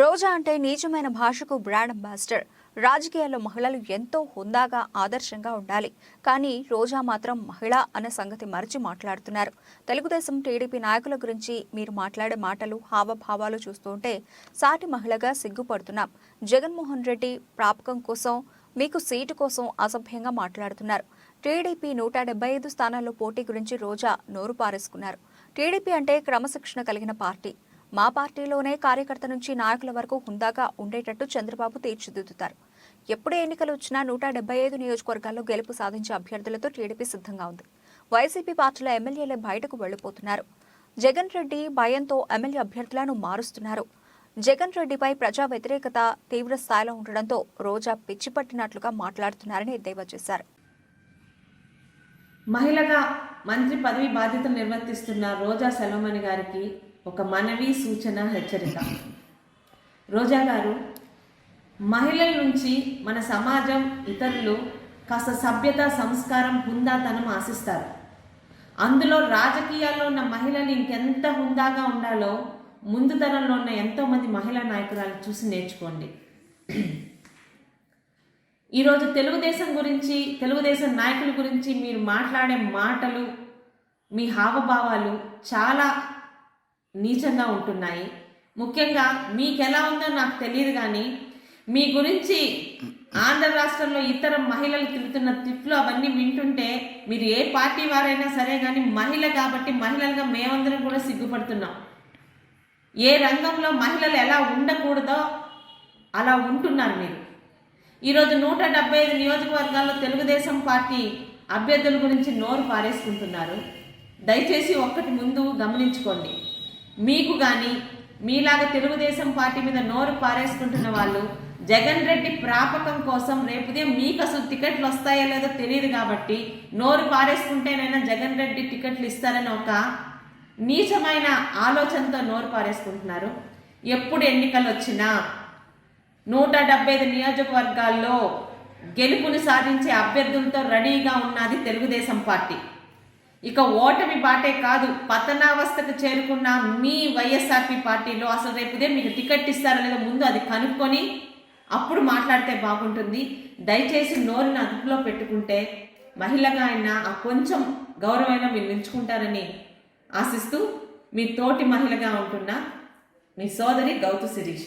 రోజా అంటే నీచమైన భాషకు బ్రాండ్ అంబాసిడర్. రాజకీయాల్లో మహిళలు ఎంతో హుందాగా ఆదర్శంగా ఉండాలి. కానీ రోజా మాత్రం మహిళ అనే సంగతి మరిచి మాట్లాడుతున్నారు. తెలుగుదేశం టీడీపీ నాయకుల గురించి మీరు మాట్లాడే మాటలు హావభావాలు చూస్తుంటే సాటి మహిళగా సిగ్గుపడుతున్నాం. జగన్మోహన్ రెడ్డి ప్రాపకం కోసం మీకు సీటు కోసం అసభ్యంగా మాట్లాడుతున్నారు. టీడీపీ నూట డెబ్బై ఐదు స్థానాల్లో పోటీ గురించి రోజా నోరు పారేసుకున్నారు. టీడీపీ అంటే క్రమశిక్షణ కలిగిన పార్టీ. మా పార్టీలోనే కార్యకర్త నుంచి నాయకుల వరకు హుందాగా ఉండేటట్టు చంద్రబాబు తీర్చిదిద్దుతారు. ఎప్పుడు ఎన్నికలు వచ్చినా నూట డెబ్బై ఐదు నియోజకవర్గాల్లో గెలుపు సాధించే అభ్యర్థులతో టీడీపీ సిద్ధంగా ఉంది. వైసీపీ పార్టీల ఎమ్మెల్యేలే బయటకు వెళ్ళిపోతున్నారు జగన్ రెడ్డి భయంతో ఎమ్మెల్యే అభ్యర్థులను మారుస్తున్నారు. జగన్ రెడ్డిపై ప్రజా వ్యతిరేకత తీవ్ర స్థాయిలో ఉండడంతో రోజా పిచ్చిపట్టినట్లుగా మాట్లాడుతున్నారని ఎద్దేవా చేశారు. మహిళగా మంత్రి పదవి బాధ్యతలు నిర్వర్తిస్తున్న రోజా సెలవుమణి గారికి ఒక మనవి సూచన హెచ్చరిక. రోజా గారు మహిళల నుంచి మన సమాజం ఇతరులు కాస్త సభ్యత సంస్కారం హుందాతనం ఆశిస్తారు. అందులో రాజకీయాల్లో ఉన్న మహిళలు ఇంకెంత హుందాగా ఉండాలో ముందు తరంలో ఉన్న ఎంతోమంది మహిళా నాయకురాలు చూసి నేర్చుకోండి. ఈరోజు తెలుగుదేశం గురించి తెలుగుదేశం నాయకుల గురించి మీరు మాట్లాడే మాటలు మీ హావభావాలు చాలా నీచంగా ఉంటున్నాయి. ముఖ్యంగా మీకెలా ఉందో నాకు తెలియదు కానీ మీ గురించి ఆంధ్ర రాష్ట్రంలో ఇతర మహిళలు తిరుగుతున్న తిట్లు అవన్నీ వింటుంటే మీరు ఏ పార్టీ వారైనా సరే కానీ మహిళ కాబట్టి మహిళలుగా మేమందరం కూడా సిగ్గుపడుతున్నాం. ఏ రంగంలో మహిళలు ఎలా ఉండకూడదో అలా ఉంటున్నారు మీరు. ఈరోజు నూట డెబ్బై ఐదు నియోజకవర్గాల్లో తెలుగుదేశం పార్టీ అభ్యర్థుల గురించి నోరు పారేసుకుంటున్నారు. దయచేసి ఒక్కటి ముందు గమనించుకోండి. మీకు కానీ మీలాగా తెలుగుదేశం పార్టీ మీద నోరు పారేసుకుంటున్న వాళ్ళు జగన్ రెడ్డి ప్రాపకం కోసం రేపుదే మీకు అసలు టికెట్లు వస్తాయో లేదో తెలియదు కాబట్టి నోరు పారేసుకుంటేనైనా జగన్ రెడ్డి టికెట్లు ఇస్తారని ఒక నీచమైన ఆలోచనతో నోరు పారేసుకుంటున్నారు. ఎప్పుడు ఎన్నికలు వచ్చినా నూట డెబ్బై ఐదు నియోజకవర్గాల్లో గెలుపుని సాధించే అభ్యర్థులతో రెడీగా ఉన్నది తెలుగుదేశం పార్టీ. ఇక ఓటమి బాటే కాదు పతనావస్థకు చేరుకున్న మీ వైఎస్ఆర్పి పార్టీలో అసలు రేపుదే మీకు టికెట్ ఇస్తారో లేదో ముందు అది కనుక్కొని అప్పుడు మాట్లాడితే బాగుంటుంది. దయచేసి నోరుని అదుపులో పెట్టుకుంటే మహిళగా అయినా ఆ కొంచెం గౌరవమైన మీరు నిలుచుకుంటారని ఆశిస్తూ మీ తోటి మహిళగా ఉంటున్న మీ సోదరి గౌతు శిరీష.